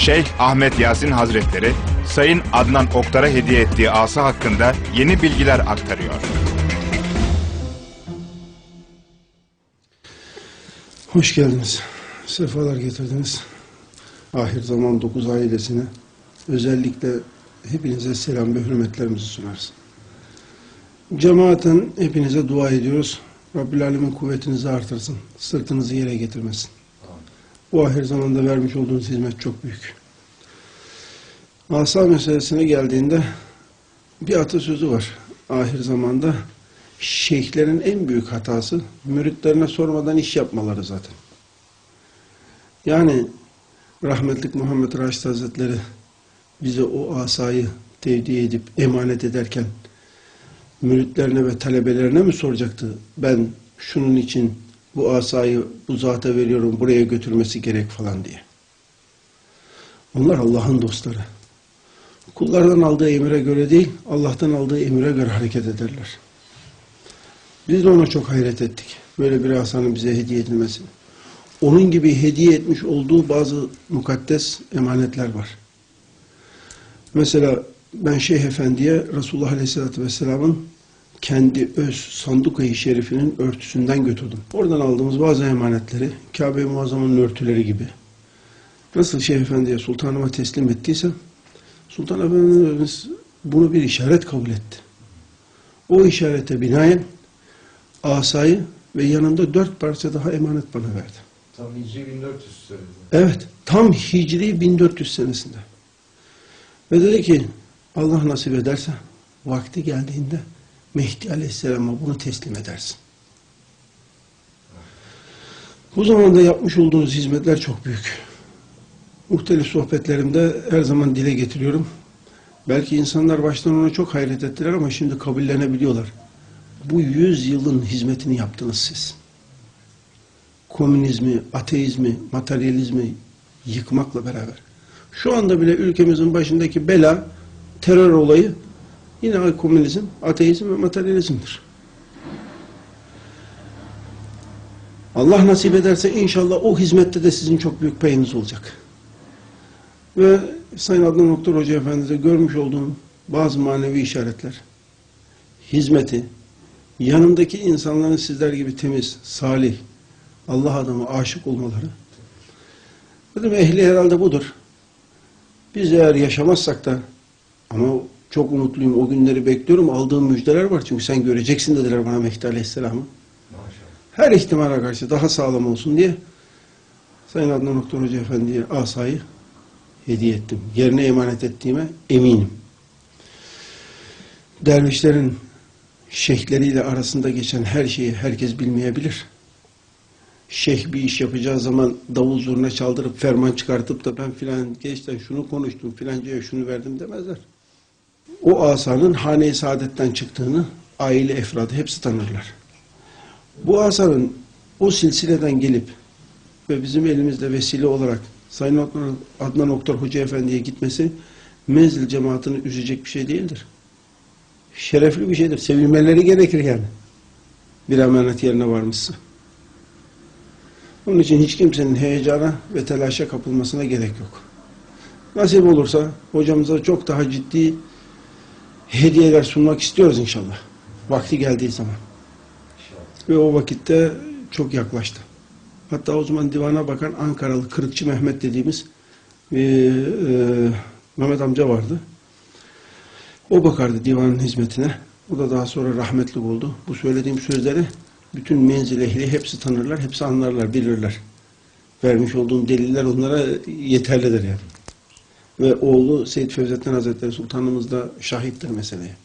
Şeyh Ahmet Yasin Hazretleri, Sayın Adnan Oktar'a hediye ettiği asa hakkında yeni bilgiler aktarıyor. Hoş geldiniz. Sefalar getirdiniz. Ahir zaman 9 ailesine özellikle hepinize selam ve hürmetlerimizi sunarız. Cemaaten hepinize dua ediyoruz. Rabbül Alemin kuvvetinizi artırsın. Sırtınızı yere getirmesin. Bu ahir zamanda vermiş olduğunuz hizmet çok büyük. Asa meselesine geldiğinde bir atasözü var. Ahir zamanda şeyhlerin en büyük hatası müritlerine sormadan iş yapmaları zaten. Yani rahmetlik Muhammed Raşid Hazretleri bize o asayı tevdi edip emanet ederken müritlerine ve talebelerine mi soracaktı? Ben şunun için bu asayı bu zata veriyorum buraya götürmesi gerek falan diye. Onlar Allah'ın dostları. Kullardan aldığı emire göre değil, Allah'tan aldığı emire göre hareket ederler. Biz de ona çok hayret ettik. Böyle bir asanın bize hediye edilmesi. Onun gibi hediye etmiş olduğu bazı mukaddes emanetler var. Mesela ben Şeyh Efendi'ye Resulullah Aleyhisselatü Vesselam'ın kendi öz sanduka-i şerifinin örtüsünden götürdüm. Oradan aldığımız bazı emanetleri, Kabe-i Muazzama'nın örtüleri gibi. Nasıl Şeyh Efendi'ye sultanıma teslim ettiysem, Sultan Efendimiz bunu bir işaret kabul etti. O işarete binaen asayı ve yanında dört parça daha emanet bana verdi. Tam Hicri 1400 söyledi. Evet, tam Hicri 1400 senesinde. Ve dedi ki, Allah nasip ederse vakti geldiğinde Mehdi Aleyhisselam'a bunu teslim edersin. Bu zamanda yapmış olduğunuz hizmetler çok büyük. Muhtelif sohbetlerimde her zaman dile getiriyorum. Belki insanlar baştan ona çok hayret ettiler ama şimdi kabullenebiliyorlar. Bu yüz yılın hizmetini yaptınız siz. Komünizmi, ateizmi, materyalizmi yıkmakla beraber. Şu anda bile ülkemizin başındaki bela, terör olayı yine komünizm, ateizm ve materyalizmdir. Allah nasip ederse inşallah o hizmette de sizin çok büyük payınız olacak. Ve Sayın Adnan Doktor Hoca Efendi'de görmüş olduğum bazı manevi işaretler, hizmeti, yanındaki insanların sizler gibi temiz, salih, Allah adamı aşık olmaları. Dedim ehli herhalde budur. Biz eğer yaşamazsak da ama çok umutluyum o günleri bekliyorum aldığım müjdeler var çünkü sen göreceksin dediler bana Mehdi Aleyhisselam'ı. Maşallah. Her ihtimale karşı daha sağlam olsun diye Sayın Adnan Doktor Hoca Efendi'ye asayı hediye ettim. Yerine emanet ettiğime eminim. Dervişlerin şeyhleriyle arasında geçen her şeyi herkes bilmeyebilir. Şeyh bir iş yapacağı zaman davul zurna çaldırıp ferman çıkartıp da ben filan gençten şunu konuştum filancaya şunu verdim demezler. O asanın hane-i saadetten çıktığını aile efradı hepsi tanırlar. Bu asanın o silsileden gelip ve bizim elimizde vesile olarak Sayın Adnan, Oktar Hoca Efendi'ye gitmesi menzil cemaatini üzecek bir şey değildir. Şerefli bir şeydir. Sevilmeleri gerekir yani. Bir emanet yerine varmışsa. Onun için hiç kimsenin heyecana ve telaşa kapılmasına gerek yok. Nasip olursa hocamıza çok daha ciddi hediyeler sunmak istiyoruz inşallah. Vakti geldiği zaman. Ve o vakitte çok yaklaştı. Hatta o zaman divana bakan Ankaralı Kırıkçı Mehmet dediğimiz bir e, Mehmet amca vardı. O bakardı divanın hizmetine. O da daha sonra rahmetli oldu. Bu söylediğim sözleri bütün menzil ehli hepsi tanırlar, hepsi anlarlar, bilirler. Vermiş olduğum deliller onlara yeterlidir yani. Ve oğlu Seyyid Fevzettin Hazretleri Sultanımız da şahittir meseleye.